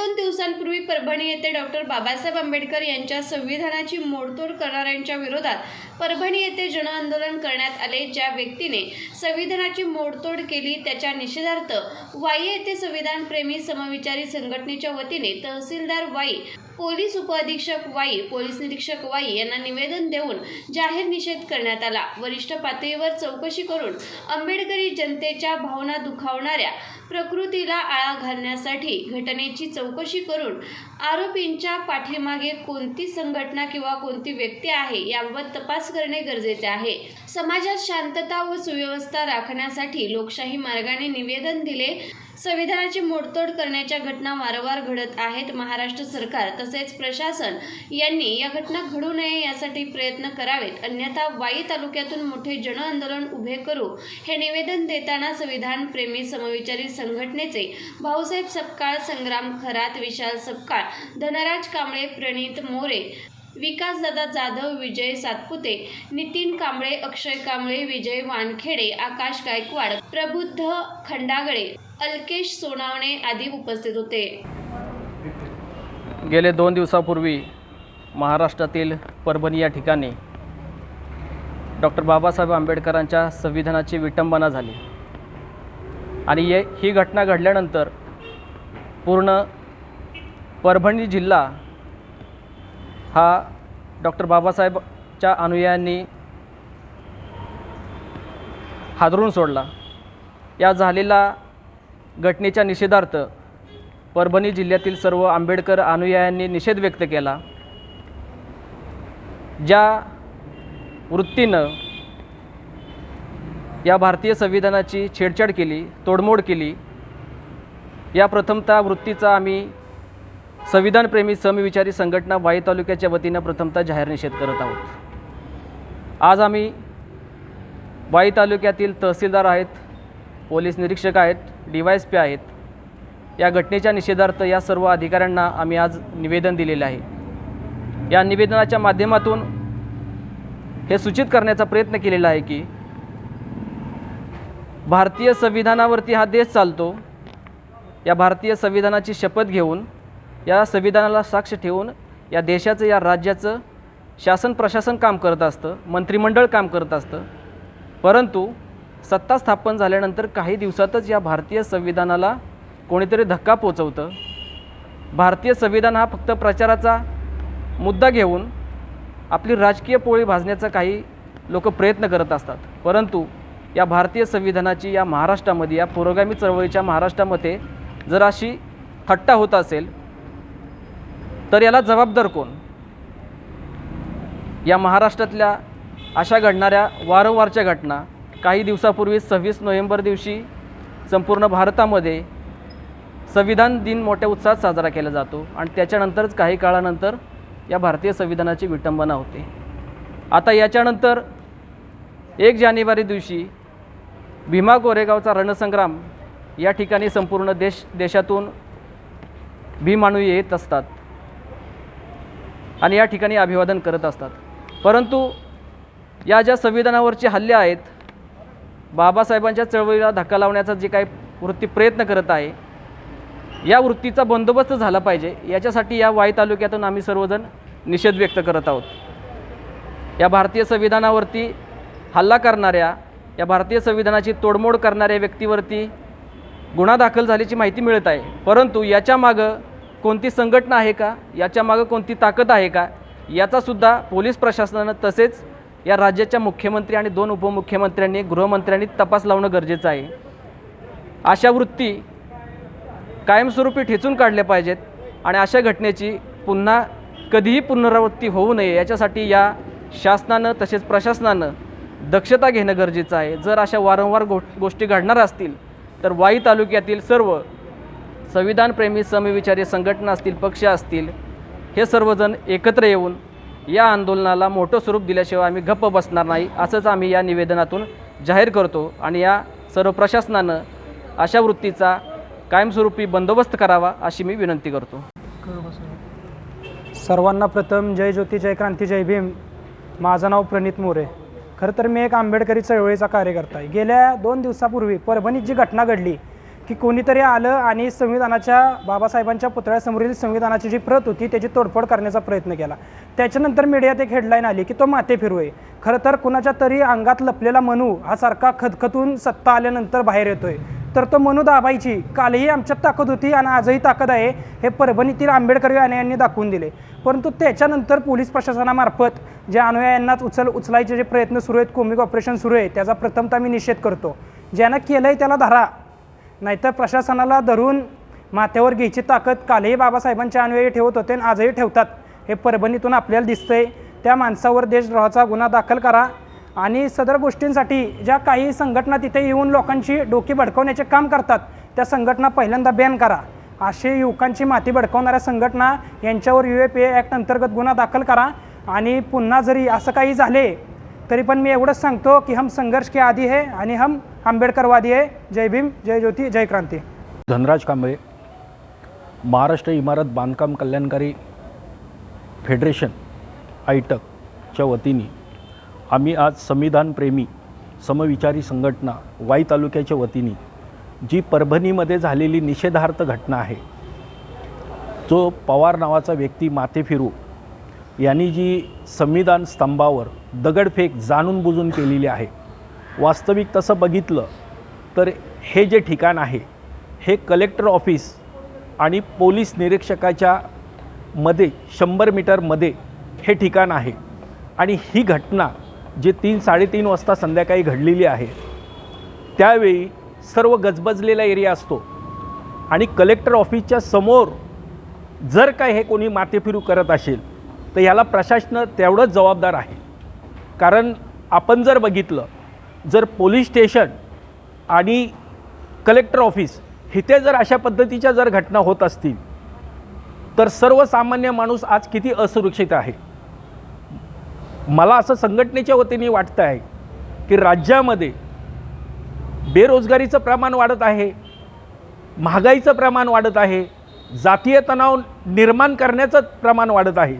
दोन दिवसांपूर्वी परभणी येथे डॉक्टर बाबासाहेब आंबेडकर यांच्या संविधानाची मोडतोड करणाऱ्यांच्या विरोधात परभणी येथे जनआंदोलन करण्यात आले ज्या व्यक्तीने संविधानाची मोडतोड केली त्याच्या निषेधार्थ वाई येथे संविधानप्रेमी समविचारी संघटनेच्या वतीने तहसीलदार वाई पोलीस उपअधीक्षक वाई पोलीस निरीक्षक वाई यांना निवेदन देऊन जाहीर निषेध करण्यात आला. वरिष्ठ पातळीवर चौकशी करून आंबेडकरी जनतेच्या भावना दुखावणाऱ्या प्रकृतीला आळा घालण्यासाठी घटनेची चौकशी करून आरोपींच्या पाठीमागे कोणती संघटना किंवा कोणती व्यक्ती आहे याबाबत तपास करणे गरजेचे आहे. समाजात शांतता व सुव्यवस्था राखण्यासाठी लोकशाही मार्गाने निवेदन दिले. संविधानाची मोडतोड करण्याच्या घटना वारंवार घडत आहेत. महाराष्ट्र सरकार तसेच प्रशासन यांनी या घटना घडू नये यासाठी प्रयत्न करावेत. अन्यथा वाई तालुक्यातून मोठे जनआंदोलन उभे करू हे निवेदन देताना संविधान प्रेमी समविचारी संघटनेचे भाऊसाहेब सपकाळ संग्राम खरात विशाल सपकाळ धनराज कांबळे प्रणित मोरे विकासदादा जाधव विजय सातपुते नितीन कांबळे अक्षय कांबळे विजय वानखेडे आकाश गायकवाड प्रबुद्ध खंडागळे अल्केश सोनावणे आदी उपस्थित होते. गेले दोन दिवसापूर्वी महाराष्ट्रातील परभणी या ठिकाणी डॉक्टर बाबासाहेब आंबेडकरांच्या संविधानाची विटंबना झाली. आणि ये ही घटना घडल्यानंतर पूर्ण परभणी जिल्हा हा डॉक्टर बाबासाहेबच्या अनुयायांनी हादरून सोडला. या झालेल्या घटनेच्या निषेधार्थ परभणी जिल्ह्यातील सर्व आंबेडकर अनुयायांनी निषेध व्यक्त केला. ज्या वृत्तीनं या भारतीय संविधानाची छेडछाड केली तोडमोड केली. या प्रथमतः वृत्तीचा आम्ही संविधानप्रेमी समविचारी संघटना वाई तालुक्याच्या वतीनं प्रथमतः जाहीर निषेध करत आहोत. आज आम्ही वाई तालुक्यातील तहसीलदार आहेत पोलीस निरीक्षक आहेत डी वाय एस पी आहेत. या घटनेच्या निषेधार्थ या सर्व अधिकाऱ्यांना आम्ही आज निवेदन दिलेले आहे. या निवेदनाच्या माध्यमातून हे सूचित करण्याचा प्रयत्न केलेला आहे की भारतीय संविधानावरती हा देश चालतो. या भारतीय संविधानाची शपथ घेऊन या संविधानाला साक्ष ठेवून या देशाचं या राज्याचं शासन प्रशासन काम करत असतं मंत्रिमंडळ काम करत असतं. परंतु सत्ता स्थापन झाल्यानंतर काही दिवसातच या भारतीय संविधानाला कोणीतरी धक्का पोचवतं. भारतीय संविधान हा फक्त प्रचाराचा मुद्दा घेऊन आपली राजकीय पोळी भाजण्याचा काही लोक प्रयत्न करत असतात. परंतु या भारतीय संविधानाची या महाराष्ट्रामध्ये या पुरोगामी चळवळीच्या महाराष्ट्रामध्ये जर अशी थट्टा होत असेल तर याला जबाबदार कोण? या महाराष्ट्रातल्या अशा घडणाऱ्या वारंवारच्या घटना काही दिवसापूर्वी सव्वीस नोव्हेंबर दिवशी संपूर्ण भारतामध्ये संविधान दिन मोठ्या उत्साहात साजरा केला जातो आणि त्याच्यानंतरच काही काळानंतर या भारतीय संविधानाची विटंबना होते. आता याच्यानंतर एक जानेवारी दिवशी भीमा कोरेगावचा रणसंग्राम या ठिकाणी संपूर्ण देश देशातून भीमानू येत असतात आणि या ठिकाणी अभिवादन करत असतात. परंतु या ज्या संविधानावरचे हल्ले आहेत बाबासाहेबांच्या चळवळीला धक्का लावण्याचा जे काही वृत्ती प्रयत्न करत आहे या वृत्तीचा बंदोबस्त झाला पाहिजे. याच्यासाठी या वाई तालुक्यातून आम्ही सर्वजण निषेध व्यक्त करत आहोत. या भारतीय संविधानावरती हल्ला करणाऱ्या या भारतीय संविधानाची तोडमोड करणाऱ्या व्यक्तीवरती गुन्हा दाखल झाल्याची माहिती मिळत आहे. परंतु याच्या मागं कोणती संघटना आहे का? याच्या मागं कोणती ताकद आहे का? याचासुद्धा पोलीस प्रशासनानं तसेच या राज्याच्या मुख्यमंत्री आणि दोन उपमुख्यमंत्र्यांनी गृहमंत्र्यांनी तपास लावणं गरजेचं आहे. अशा वृत्ती कायमस्वरूपी ठेचून काढल्या पाहिजेत आणि अशा घटनेची पुन्हा कधीही पुनरावृत्ती होऊ नये याच्यासाठी या शासनानं तसेच प्रशासनानं दक्षता घेणं गरजेचं आहे. जर अशा वारंवार गो गोष्टी घडणार असतील तर वाई तालुक्यातील सर्व संविधानप्रेमी समविचारी संघटना असतील पक्ष असतील हे सर्वजण एकत्र येऊन या आंदोलनाला मोठं स्वरूप दिल्याशिवाय आम्ही गप्प बसणार नाही असंच आम्ही या निवेदनातून जाहीर करतो आणि या सर्व प्रशासनानं अशा वृत्तीचा कायमस्वरूपी बंदोबस्त करावा अशी मी विनंती करतो. सर्वांना प्रथम जय ज्योती जय क्रांती जय भीम. माझं नाव प्रणित मोरे. खरं तर मी एक आंबेडकरी चळवळीचा कार्यकर्ता आहे. गेल्या दोन दिवसापूर्वी परभणीत जी घटना घडली की कोणीतरी आलं आणि संविधानाच्या बाबासाहेबांच्या पुतळ्यासमोरील संविधानाची जी प्रत होती त्याची तोडफोड करण्याचा प्रयत्न केला. त्याच्यानंतर मीडियात एक हेडलाईन आली की तो माते फिरू आहे खरं तर कुणाच्या तरी अंगात लपलेला मनू हा सारखा खदखतून सत्ता आल्यानंतर बाहेर येतोय. तर तो मनू दाबायची कालही आमच्यात ताकद होती आणि आजही ताकद आहे हे परभणीतील आंबेडकर अनुयायांनी दाखवून दिले. परंतु त्याच्यानंतर पोलीस प्रशासनामार्फत जे अनुयायांनाच उचल उचलायचे जे प्रयत्न सुरू आहेत कोमिक ऑपरेशन सुरू आहे त्याचा प्रथमतः मी निषेध करतो. ज्यानं केलं आहे त्याला धरा. नाहीतर प्रशासनाला धरून माथ्यावर घ्यायची ताकद कालही बाबासाहेबांचे अनुयायी ठेवत होते आणि आजही ठेवतात. हे परभणीतून आपल्याला दिसतंय. त्या माणसावर देशद्रोहाचा गुन्हा दाखल करा. आणि सदर गोष्टींसाठी ज्या काही संघटना तिथे येऊन लोकांची डोकी भडकवण्याचे काम करतात त्या संघटना पहिल्यांदा बॅन करा. असे युवकांची माती भडकवणाऱ्या संघटना यांच्यावर यू ए पी ॲक्ट अंतर्गत गुन्हा दाखल करा आणि पुन्हा जरी असं काही झाले तरी पण मी एवढंच सांगतो की हम संघर्ष के आधी आहे आणि हम आंबेडकरवादी आहे जय भीम जय ज्योती जय क्रांती. धनराज कांबळे महाराष्ट्र इमारत बांधकाम कल्याणकारी फेडरेशन आयटकच्या वतीने आम्ही आज संविधानप्रेमी समविचारी संघटना वाई तालुक्याच्या वतीने जी परभणीमध्ये झालेली निषेधार्थ घटना आहे जो पवार नावाचा व्यक्ती माथे फिरू यांनी जी संविधान स्तंभावर दगडफेक जाणून बुजून केलेली आहे वास्तविक तसं बघितलं तर हे जे ठिकाण आहे हे कलेक्टर ऑफिस आणि पोलीस निरीक्षकाच्या मध्ये शंभर मीटरमध्ये हे ठिकाण आहे आणि ही घटना जे तीन साडेतीन वाजता संध्याकाळी घडलेली आहे त्यावेळी सर्व गजबजलेला एरिया असतो. आणि कलेक्टर ऑफिसच्या समोर जर काय हे कोणी माथेफिरू करत असेल तर याला प्रशासन तेवढंच जबाबदार आहे. कारण आपण जर बघितलं जर पोलीस स्टेशन आणि कलेक्टर ऑफिस इथे जर अशा पद्धतीच्या जर घटना होत असतील तर सर्वसामान्य माणूस आज किती असुरक्षित आहे? मला असं संघटनेच्या वतीने वाटतं आहे की राज्यामध्ये बेरोजगारीचं प्रमाण वाढत आहे महागाईचं प्रमाण वाढत आहे जातीय तणाव निर्माण करण्याचं प्रमाण वाढत आहे.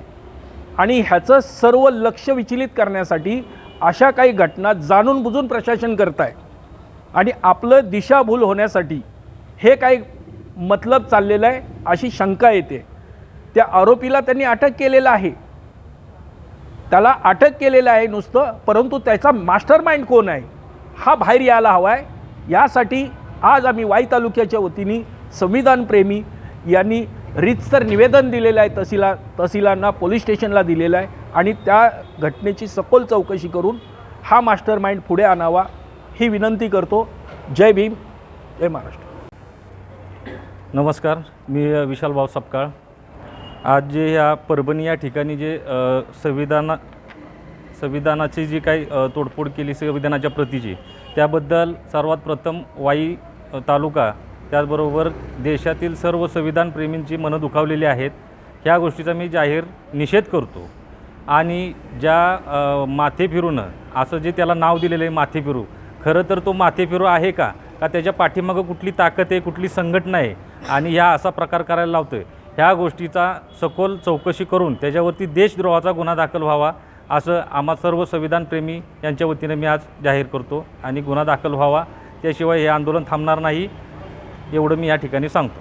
आणि ह्याचं सर्व लक्ष विचलित करण्यासाठी अशा काही घटना जाणून बुजून प्रशासन करत आहे आणि आपलं दिशाभूल होण्यासाठी हे काही मतलब चाललेलं आहे अशी शंका येते. त्या आरोपीला त्यांनी अटक केलेलं आहे. त्याला अटक केलेलं आहे नुसतं परंतु त्याचा मास्टर माइंड कोण आहे? हा बाहेर यायला हवा आहे. यासाठी आज आम्ही वाई तालुक्याच्या वतीने संविधानप्रेमी यांनी रितसर निवेदन दिलेलं आहे तहसीला तहसीलांना पोलीस स्टेशनला दिलेलं आहे. आणि त्या घटनेची सखोल चौकशी करून हा मास्टर माइंड पुढे आणावा ही विनंती करतो. जय भीम जय महाराष्ट्र. नमस्कार मी विशाल भाऊ सपकाळ. आज जे ह्या परभणी या ठिकाणी जे संविधाना संविधानाची जी काही तोडफोड केली संविधानाच्या प्रतीची त्याबद्दल सर्वात प्रथम वाई तालुका त्याचबरोबर देशातील सर्व संविधानप्रेमींची मनं दुखावलेली आहेत. ह्या गोष्टीचा मी जाहीर निषेध करतो. आणि ज्या अ, माथे असं जे त्याला नाव दिलेलं आहे माथे फिरू खरं तर तो माथे फिरू आहे का? का त्याच्या पाठीमागं कुठली ताकद आहे कुठली संघटना आहे? आणि ह्या असा प्रकार करायला लावतो आहे ह्या गोष्टीचा सखोल चौकशी करून त्याच्यावरती देशद्रोहाचा गुन्हा दाखल व्हावा असं आम्हा सर्व संविधानप्रेमी यांच्या वतीनं मी आज जाहीर करतो. आणि गुन्हा दाखल व्हावा त्याशिवाय हे आंदोलन थांबणार नाही एवढं मी या ठिकाणी सांगतो.